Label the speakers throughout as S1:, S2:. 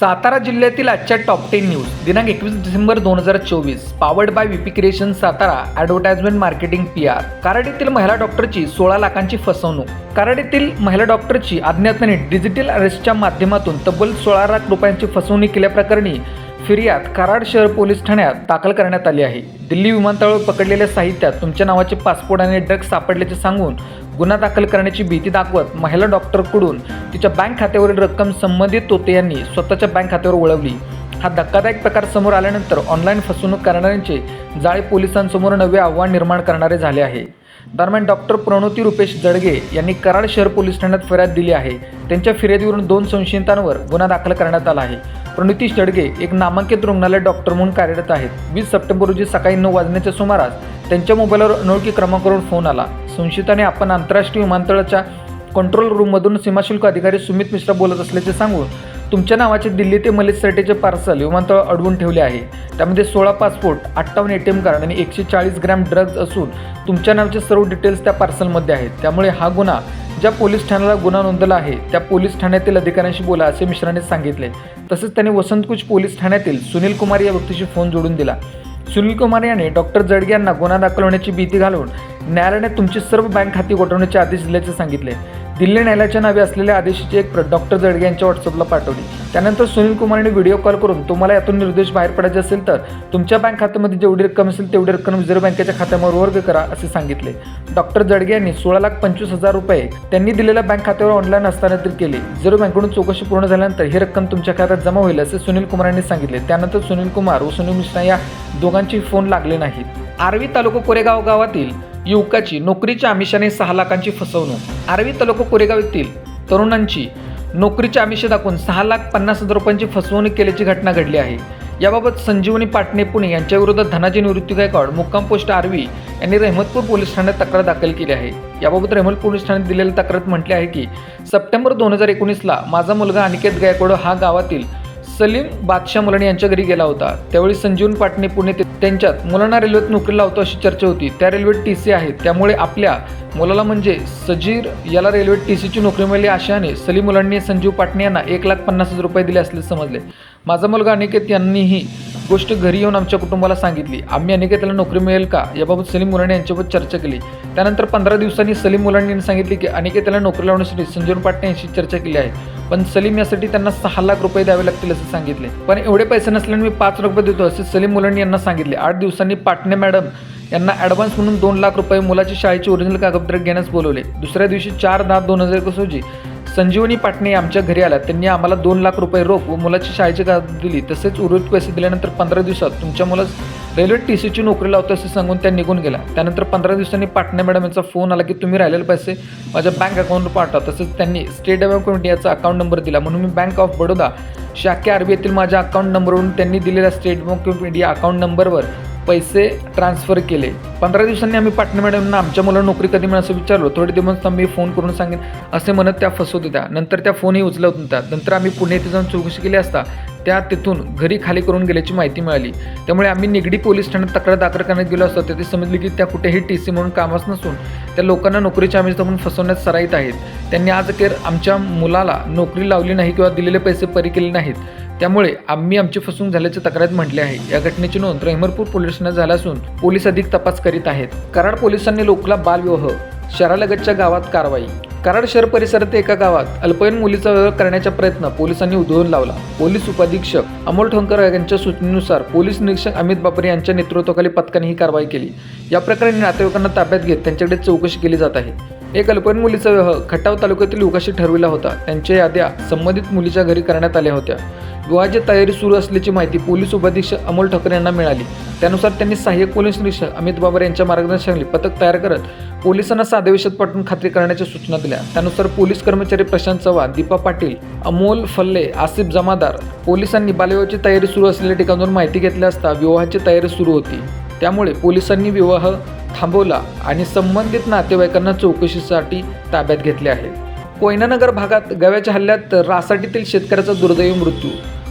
S1: सातारा जिल्ह्यातील आजच्या top ten news दिनांक एकवीस डिसेंबर दोन हजार चोवीस. Powered by VP creation Satara advertisement marketing P R Karad येथील महिला डॉक्टरची सोळा लाखांची फसवणूक. कराड येथील महिला डॉक्टरची अज्ञाताने डिजिटल अरेस्टच्या माध्यमातून तब्बल सोळा लाख रुपयांची फसवणूक केल्याप्रकरणी फिर्याद कराड शहर पोलीस ठाण्यात दाखल करण्यात आली आहे. दिल्ली विमानतळावर पकडलेल्या साहित्यात तुमच्या नावाचे पासपोर्ट आणि ड्रग्ज सापडल्याचे सांगून गुन्हा दाखल करण्याची भीती दाखवत महिला डॉक्टरकडून तिच्या बँक खात्यावरील रक्कम संबंधित तोते यांनी स्वतःच्या बँक खात्यावर वळवली. हा धक्कादायक प्रकार समोर आल्यानंतर ऑनलाईन फसवणूक करणाऱ्यांचे जाळे पोलिसांसमोर नवे आव्हान निर्माण करणारे झाले आहे. दरम्यान डॉक्टर प्रणोती रुपेश जडगे यांनी कराड शहर पोलीस ठाण्यात फिर्याद दिली आहे. त्यांच्या फिर्यादीवरून दोन संशयितांवर गुन्हा दाखल करण्यात आला आहे. प्रणिती जडगे एक नामांकित रुग्णालय डॉक्टर म्हणून कार्यरत आहेत. वीस सप्टेंबर रोजी सकाळी नऊ वाजण्याच्या सुमारास त्यांच्या मोबाईलवर अनोळखी क्रमांकावरून फोन आला. संशयिताने आपण आंतरराष्ट्रीय विमानतळाच्या कंट्रोल रूममधून सीमाशुल्क अधिकारी सुमित मिश्रा बोलत असल्याचे सांगून तुमच्या नावाचे दिल्ली ते मलेशियासाठीचे पार्सल विमानतळ अडवून ठेवले आहे. त्यामध्ये सोळा पासपोर्ट अठ्ठावन्न ए टी एम कार्ड आणि एकशे चाळीस ग्रॅम ड्रग्ज असून तुमच्या नावाचे सर्व डिटेल्स त्या पार्सलमध्ये आहेत. त्यामुळे हा गुन्हा ज्या पोलीस ठाण्याला गुन्हा नोंदला आहे त्या पोलीस ठाण्यातील अधिकाऱ्यांशी बोला असे मिश्राने सांगितले. तसेच त्यांनी वसंतकुच पोलीस ठाण्यातील सुनील कुमार या व्यक्तीशी फोन जोडून दिला. सुनील कुमार यांनी डॉक्टर जडगे यांना गुन्हा दाखल होण्याची भीती घालून न्यायालयाने तुमची सर्व बँक खाती गोठवण्याचे आदेश दिल्याचे सांगितले. दिल्ली न्यायालयाच्या नावे असलेल्या आदेशाची एक प्रत डॉक्टर जडगे यांच्या व्हॉट्सअपला पाठवली. त्यानंतर सुनील कुमारने व्हिडिओ कॉल करून तुम्हाला यातून निर्देश बाहेर पडायचे असेल तर तुमच्या बँक खात्यामध्ये जेवढी रक्कम असेल तेवढी रक्कम रिझर्व्ह बँकेच्या खात्यावर वर्ग करा असे सांगितले. डॉक्टर जडगे यांनी सोळा लाख पंचवीस हजार रुपये त्यांनी दिलेल्या बँक खात्यावर ऑनलाईन हस्तांतरित केले. रिझर्व्ह बँकेकडून चौकशी पूर्ण झाल्यानंतर ही रक्कम तुमच्या खात्यात जमा होईल असे सुनील कुमार यांनी सांगितले. त्यानंतर सुनील कुमार व सुनील मिश्रा या दोघांची फोन लागले नाहीत. आर्वी तालुका कोरेगाव गावातील युवकाची नोकरीच्या आमिषाने सहा लाखांची फसवणूक. आर्वी तालुका कोरेगाव येथील तरुणांची नोकरीच्या आमिषे दाखवून सहा लाख पन्नास हजार रुपयांची फसवणूक केल्याची घटना घडली आहे. याबाबत संजीवनी पाटणे पुणे यांच्याविरोधात धनाजी निवृत्ती गायकवाड मुक्काम पोस्ट आर्वी यांनी रहमतपूर पोलीस ठाण्यात तक्रार दाखल केली आहे. याबाबत रहमत पोलीस ठाण्यात दिलेल्या तक्रारीत म्हटले आहे की सप्टेंबर दोन हजार एकोणीसला माझा मुलगा अनिकेत गायकवाड हा गावातील सलीम बादशाह मुलाणी यांच्या घरी गेला होता. त्यावेळी संजीवन पाटणे पुणे ते- त्यांच्यात मुलांना रेल्वेत नोकरी लावतो अशी चर्चा होती. त्या रेल्वेत टी सी आहेत त्यामुळे आपल्या मुलाला म्हणजे सजीर याला रेल्वेत टी सीची नोकरी मिळाली आशयाने सलीम मुलांनी संजीव पाटणे यांना एक लाख पन्नास हजार रुपये दिले असल्याचे समजले. माझा मुलगा अनिकेत यांनी ही गोष्ट घरी येऊन आमच्या कुटुंबाला सांगितली. आम्ही अनिकेतला नोकरी मिळेल का? याबाबत सलीम मुलांनी यांच्याबरोबर चर्चा केली. त्यानंतर पंधरा दिवसांनी सलीम मुलांनी यांनी सांगितले की अनिकेतला नोकरी लावण्यासाठी संजीवन पाटणे यांची चर्चा केली आहे. पण सलीम यासाठी त्यांना सहा लाख रुपये द्यावे लागतील असे सांगितले. पण एवढे पैसे नसल्याने मी पाच रुपये देतो असे सलीम मुलांनी यांना सांगितले. आठ दिवसांनी पाटणे मॅडम यांना ॲडव्हान्स म्हणून दोन लाख रुपये मुलाची शाळेची ओरिजिनल कागदपत्रे घेण्यास बोलवले. दुसऱ्या दिवशी चार दहा दोन हजार एक रोजी संजीवनी पाटणे आमच्या घरी आल्या. त्यांनी आम्हाला दोन लाख रुपये रोख व मुलाची शाळेची कागद दिली. तसेच उर्वरित पैसे दिल्यानंतर पंधरा दिवसात तुमच्या मुलास रेल्वे टी सीची नोकरी लावतो असे सांगून त्या निघून गेला त्यानंतर पंधरा दिवसांनी पाटणे मॅडम यांचा फोन आला की तुम्ही राहिलेले पैसे माझ्या बँक अकाउंटवर पाठवा. तसेच त्यांनी स्टेट बँक ऑफ इंडियाचा अकाउंट नंबर दिला. म्हणून मी बँक ऑफ बडोदा शाखे आर बी माझ्या अकाउंट नंबरवरून त्यांनी दिलेल्या state bank of India account नंबरवर पैसे ट्रान्सफर केले. पंधरा दिवसांनी आम्ही पाटणे मॅडमना आमच्या मुलाला नोकरी कधी मिळेल असं विचारलो. थोडे दिवस मी फोन करून सांगेन. असे म्हणत त्या फसवत होत्या. नंतर त्या फोनही उचलत नव्हत्या. नंतर आम्ही पुणे येथे जाऊन चौकशी केली असता त्या तिथून घरी खाली करून गेल्याची माहिती मिळाली. त्यामुळे आम्ही निगडी पोलीस ठाण्यात तक्रार दाखल करण्यात गेलो असतो. तेथे समजले की त्या कुठेही टी सी म्हणून कामच नसून त्या लोकांना नोकरीच्या आम्ही म्हणून फसवण्यात सराईत आहेत. त्यांनी आज अखेर आमच्या मुलाला नोकरी लावली नाही किंवा दिलेले पैसे परी केले नाहीत. त्यामुळे आम्ही आमची फसवणूक झाल्याच्या तक्रारीत म्हटले आहे. या घटनेची नोंद रहमरपूर पोलिसांना झाला असून पोलीस अधिक तपास करीत आहेत. कराड पोलिसांनी लोकला बालविवाह शहरालगतच्या गावात कारवाई. कराड शहर परिसरात एका गावात अल्पवयीन मुलीचा विवाह करण्याचा प्रयत्न पोलिसांनी उधळून लावला. पोलीस उपाधीक्षक अमोल ठोंकर यांच्या सूचनेनुसार पोलीस निरीक्षक अमित बापरे यांच्या नेतृत्वाखाली पथकाने ही कारवाई केली. या प्रकरणी नातेवाईकांना ताब्यात घेत त्यांच्याकडे चौकशी केली जात आहे. एक अल्पवयीन मुलीचा विवाह खटाव तालुक्यातील युवकाशी ठरविला होता. त्यांच्या याद्या संबंधित मुलीच्या घरी करण्यात आल्या होत्या. विवाहाची तयारी सुरू असल्याची माहिती पोलीस उपाधीक्षक अमोल ठाकरे यांना मिळाली. त्यानुसार त्यांनी सहाय्यक पोलीस निरीक्षक अमित बाबर यांच्या मार्गदर्शनाखाली पथक तयार करत पोलिसांना साधे विषयात पाठवून खात्री करण्याच्या सूचना दिल्या. त्यानुसार पोलीस कर्मचारी प्रशांत चव्हाण दीपा पाटील अमोल फल्ले आसिफ जमादार पोलिसांनी बालविवाहाची तयारी सुरू असलेल्या ठिकाणावर माहिती घेतली असता विवाहाची तयारी सुरू होती. त्यामुळे पोलिसांनी विवाह थांबवला आणि संबंधित नातेवाईकांना चौकशीसाठी ताब्यात घेतले आहे. कोयनानगर भागात गव्याच्या हल्ल्यात रासाटीतील शेतकऱ्याचा दुर्दैवी मृत्यू.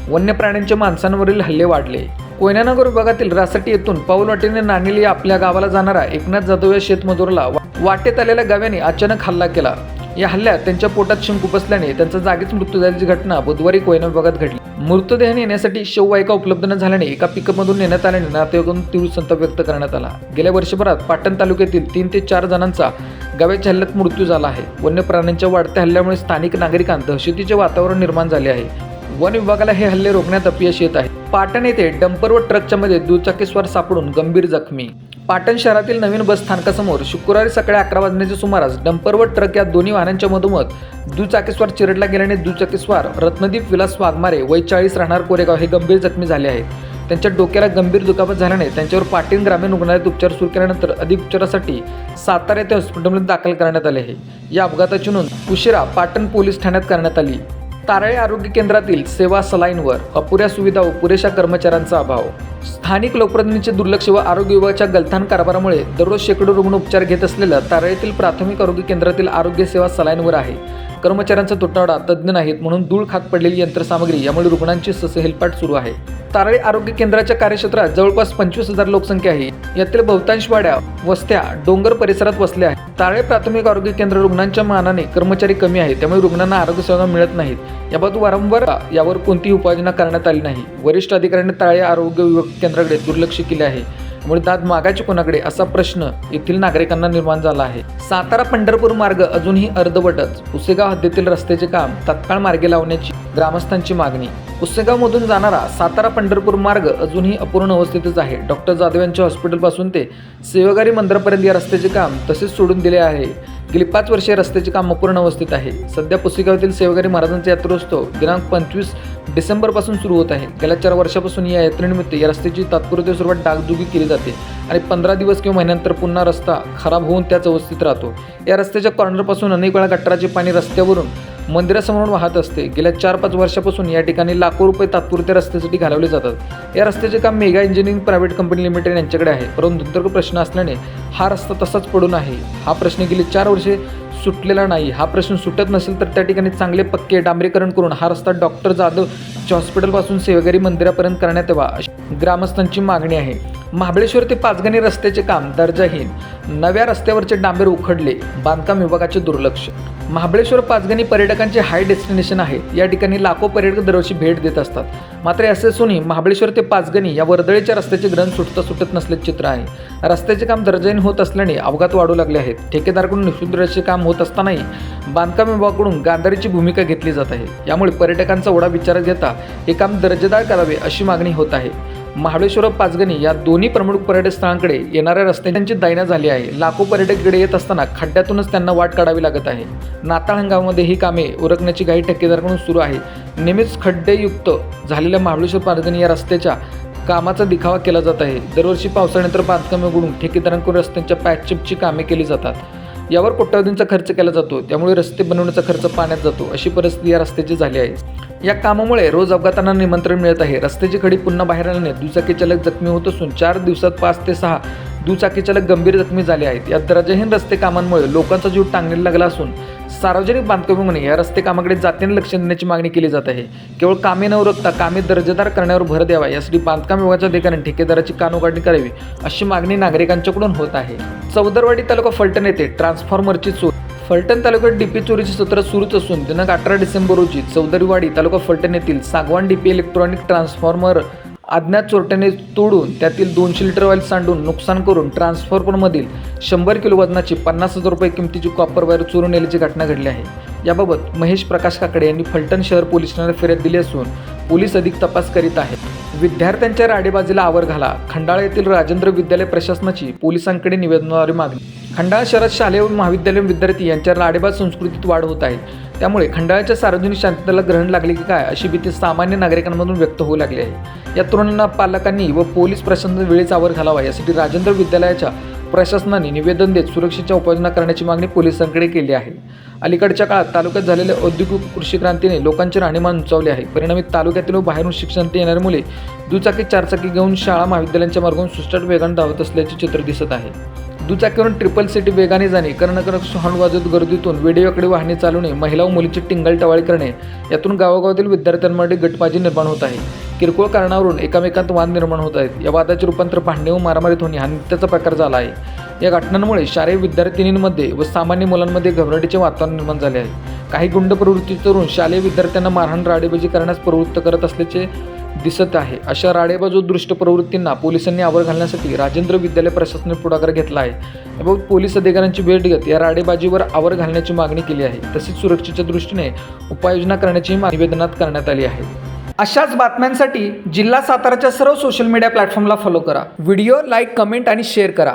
S1: वन्य प्राण्यांच्या माणसांवरील हल्ले वाढले. कोयनानगर विभागातील रासाटी येथून पाऊल वाटेने नाणेली आपल्या गावाला जाणारा एकनाथ जाधव या शेतमजूरला वा- वाटेत आलेल्या गव्याने अचानक हल्ला केला. या हल्ल्यात त्यांच्या पोटात शंकू बसल्याने त्यांचा जागीच मृत्यू झाल्याची घटना बुधवारी कोयना विभागात घडली. मृतदेह नेण्यासाठी शववाहिका उपलब्ध न झाल्याने एका पिकअपमधून नेण्यात आल्याने नातेवाईकांतून तीव्र संताप व्यक्त करण्यात आला. गेल्या वर्षभरात पाटण तालुक्यातील तीन ते चार जणांचा गाव्याच्या हल्ल्यात मृत्यू झाला आहे. वन्य प्राण्यांच्या वाढत्या हल्ल्यामुळे स्थानिक नागरिकांत दहशतीचे वातावरण निर्माण झाले आहे. वन विभागाला हे हल्ले रोखण्यात अपयश येत आहे. पाटण येथे डंपर व ट्रकच्या मध्ये दुचाकीस्वार सापडून गंभीर जखमी पाटण शहरातील नवीन बस स्थानकासमोर शुक्रवारी सकाळी अकरा वाजण्याच्या सुमारास डंपर व ट्रक या दोन्ही वाहनांच्या मधोमध दुचाकीस्वार चिरडला गेल्याने दुचाकीस्वार रत्नदीप विलास वाघमारे वय चाळीस राहणार कोरेगाव हे गंभीर जखमी झाले आहेत. त्यांच्या डोक्याला गंभीर दुखापत झाल्याने त्यांच्यावर पाटील ग्रामीण रुग्णालयात उपचार सुरू केल्यानंतर अधिक उपचारासाठी सातारा येथे हॉस्पिटलमध्ये दाखल करण्यात आले आहे. या अपघाताची नोंद उशिरा पाटण पोलीस ठाण्यात करण्यात आली. तारळे आरोग्य केंद्रातील सेवा सलाईनवर अपुऱ्या सुविधा व पुरेशा कर्मचाऱ्यांचा अभाव स्थानिक लोकप्रतिनिधींचे दुर्लक्ष व आरोग्य विभागाच्या गलथान कारभारामुळे दररोज शेकडो रुग्ण उपचार घेत असलेल्या तारळेतील प्राथमिक आरोग्य केंद्रातील आरोग्य सेवा सलाईनवर आहे. कर्मचाऱ्यांचा तुटवडा तज्ज्ञ नाहीत म्हणून धूळ खात पडलेली यंत्रसामग्री यामुळे रुग्णांची ससेहेलपाट सुरू आहे. तारळे आरोग्य केंद्राच्या कार्यक्षेत्रात जवळपास पंचवीस हजार लोकसंख्या आहे. यातील बहुतांश वाड्या वस्त्या डोंगर परिसरात वसल्या आहेत. ताळे प्राथमिक आरोग्य केंद्र रुग्णांच्या मानाने कर्मचारी कमी आहेत त्यामुळे रुग्णांना आरोग्य सेवा मिळत नाहीत. याबाबत वारंवार यावर कोणतीही उपाययोजना करण्यात आली नाही. वरिष्ठ अधिकाऱ्यांनी ताळे आरोग्य विभाग केंद्राकडे दुर्लक्ष केले आहे. त्यामुळे दाद मागायचे कोणाकडे असा प्रश्न येथील नागरिकांना निर्माण झाला आहे. सातारा पंढरपूर मार्ग अजूनही अर्धवटच. पुसेगाव हद्दीतील रस्त्याचे काम तत्काळ मार्गे लावण्याची ग्रामस्थांची मागणी. पुसेगावमधून जाणारा सातारा पंढरपूर मार्ग अजूनही अपूर्ण अवस्थेतच आहे. डॉक्टर जाधव यांच्या हॉस्पिटलपासून ते सेवागारी मंदिरापर्यंत या रस्त्याचे काम तसेच सोडून दिले आहे. गेली पाच वर्षे रस्त्याचे काम अपूर्ण अवस्थेत आहे. सध्या पुसेगावातील सेवागारी महाराजांचा यात्रोत्सव दिनांक पंचवीस डिसेंबरपासून सुरू होत आहे. गेल्या चार वर्षापासून या यात्रेनिमित्त या रस्त्याची तात्पुरती सुरुवात डागडुगी केली जाते आणि पंधरा दिवस किंवा महिन्यानंतर पुन्हा रस्ता खराब होऊन त्याच अवस्थेत राहतो. या रस्त्याच्या कॉर्नरपासून अनेक वेळा गटाराचे पाणी रस्त्यावरून मंदिरासमोरून वाहत असते. गेल्या चार पाच वर्षापासून या ठिकाणी लाखो रुपये तात्पुरत्या रस्त्यासाठी घालवले जातात. या रस्त्याचे काम mega engineering private company limited यांच्याकडे आहे. परंतु नंतर प्रश्न असल्याने हा रस्ता तसाच पडून आहे. हा प्रश्न गेली चार वर्षे सुटलेला नाही. हा प्रश्न सुटत नसेल तर त्या ठिकाणी चांगले पक्के डांबरीकरण करून हा रस्ता डॉक्टर जाधवच्या हॉस्पिटलपासून सेवेगारी मंदिरापर्यंत करण्यात यावा अशी ग्रामस्थांची मागणी आहे. महाबळेश्वर ते पाचगणी रस्त्याचे काम दर्जाहीन. नव्या रस्त्यावरचे डांबेर उखडले. बांधकाम विभागाचे दुर्लक्ष. महाबळेश्वर पाचगणी पर्यटकांचे हाय डेस्टिनेशन आहे. या ठिकाणी लाखो पर्यटक दरवर्षी भेट देत असतात. मात्र असे असूनही महाबळेश्वर ते पाचगणी या वर्दळीच्या रस्त्याचे ग्रहण सुटता सुटत नसल्याचे चित्र आहे. रस्त्याचे काम दर्जाहीन होत असल्याने अपघात वाढू लागले आहेत. ठेकेदारकडून निशुद्राचे काम होत असतानाही बांधकाम विभागाकडून गांधारीची भूमिका घेतली जात आहे. यामुळे पर्यटकांचा ओढा विचारात घेता हे काम दर्जेदार करावे अशी मागणी होत आहे. महाबळेश्वर पाचगणी या दोन्ही प्रमुख पर्यटन स्थळांकडे येणाऱ्या रस्त्यांची दैना झाली आहे. लाखो पर्यटक इकडे येत असताना खड्ड्यातूनच त्यांना वाट काढावी लागत आहे. नाताळ हंगामामध्ये ही कामे उरकण्याची घाई ठेकेदाराकडून सुरू आहे. नेहमीच खड्डेयुक्त झालेल्या महाबळेश्वर पाचगणी या रस्त्याच्या कामाचा दिखावा केला जात आहे. दरवर्षी पावसाळ्यानंतर बांधकाम उघडून ठेकेदारांकडून रस्त्यांच्या पॅचअपची कामे केली जातात. यावर कोट्यावधींचा खर्च केला जातो. त्यामुळे रस्ते बनवण्याचा खर्च पाण्यात जातो. अशी परिस्थिती या रस्त्याची झाली आहे. या कामामुळे रोज अपघातांना निमंत्रण मिळत आहे. रस्त्याची खडी पुन्हा बाहेर आल्याने दुचाकी चालक जखमी होत असून चार दिवसात पाच ते सहा दुचाकी चालक गंभीर जखमी झाले आहेत. या दर्जाहीन रस्ते कामांमुळे लोकांचा जीव टांगणीला लागला असून सार्वजनिक बांधकामामुळे या रस्ते कामाकडे जातीने लक्ष देण्याची मागणी केली जात आहे. केवळ कामे न उरकता कामे दर्जेदार करण्यावर भर द्यावा यासाठी बांधकाम विभागाच्या अधिकाऱ्यांनी ठेकेदाराची कानोकाडणी करावी अशी मागणी नागरिकांच्याकडून होत आहे. चौदरवाडी तालुका फलटण येथे ट्रान्सफॉर्मरची चोर फलटण तालुक्यात डीपी चोरीचे सत्र सुरूच असून दिनांक अठरा डिसेंबर रोजी चौदरीवाडी तालुका फलटण येथील सागवान डीपी इलेक्ट्रॉनिक ट्रान्सफॉर्मर अज्ञात चोरट्याने तोडून त्यातील दोनशे लिटर ऑइल सांडून नुकसान करून ट्रान्सफॉर्मरमधील शंभर किलो वजनाची पन्नास हजार रुपये किमतीची कॉपर वायर चोरून नेल्याची घटना घडली आहे. याबाबत महेश प्रकाश काकडे यांनी फलटण शहर पोलीस ठाण्यात फिर्याद दिली असून पोलीस अधिक तपास करीत आहेत. विद्यार्थ्यांच्या राडेबाजीला आवर घाला. खंडाळा येथील राजेंद्र विद्यालय प्रशासनाची पोलिसांकडे निवेदनाद्वारे मागणी. खंडाळा शहरात शालेय व महाविद्यालयीन विद्यार्थी यांच्या राडेबाज संस्कृतीत वाढ होत आहे. त्यामुळे खंडाळ्याच्या सार्वजनिक शांततेला ग्रहण लागले की काय अशी भीती सामान्य नागरिकांमधून व्यक्त होऊ लागली आहे. या तरुणांना पालकांनी व पोलीस प्रशासनाने वेळेचा आवर घालावा यासाठी राजेंद्र विद्यालयाच्या प्रशासनाने निवेदन देत सुरक्षेच्या उपाययोजना करण्याची मागणी पोलिसांकडे केली आहे. अलीकडच्या काळात तालुक्यात झालेल्या औद्योगिक कृषी क्रांतीने लोकांचे राहणीमान उंचावले आहे. परिणामी तालुक्यातील व बाहेरून शिक्षण येणारी मुले दुचाकी चारचाकी घेऊन शाळा महाविद्यालयांच्या मार्गावरून सुस्टाट वेगानं धावत असल्याचे चित्र दिसत आहे. दुचाकीवरून ट्रिपल सिटी वेगाने जाणे कर्णकरक हॉर्न वाजत गर्दीतून वेडेवाकडे वाहने चालवणे महिला व मुलीची टिंगल टवाळी करणे यातून गावागावातील विद्यार्थ्यांमध्ये गटबाजी निर्माण होत आहे. किरकोळ कारणावरून एकामेकांत वाद निर्माण होत आहेत. या वादाचे रूपांतर भांडणे व मारामारीत होणे हा नित्याचा प्रकार झाला आहे. या घटनांमुळे शालेय विद्यार्थिनींमध्ये व सामान्य मुलांमध्ये घबराटीचे वातावरण निर्माण झाले आहे. काही गुंड प्रवृत्ती तरुण शालेय विद्यार्थ्यांना मारहाण राडेबाजी करण्यास प्रवृत्त करत असल्याचे दिसत आहे. अशा राडेबाजू दृष्ट प्रवृत्तींना पोलिसांनी आवर घालण्यासाठी राजेंद्र विद्यालय प्रशासनाने पुढाकार घेतला आहे. याबाबत पोलीस अधिकाऱ्यांची भेट घेत या राडेबाजीवर आवर घालण्याची मागणी केली आहे. तसेच सुरक्षेच्या दृष्टीने उपाययोजना करण्याची निवेदनात करण्यात आली आहे. अशाच बातम्यांसाठी जिल्हा साताराच्या सर्व सोशल मीडिया प्लॅटफॉर्मला फॉलो करा. व्हिडिओ लाईक कमेंट आणि शेअर करा.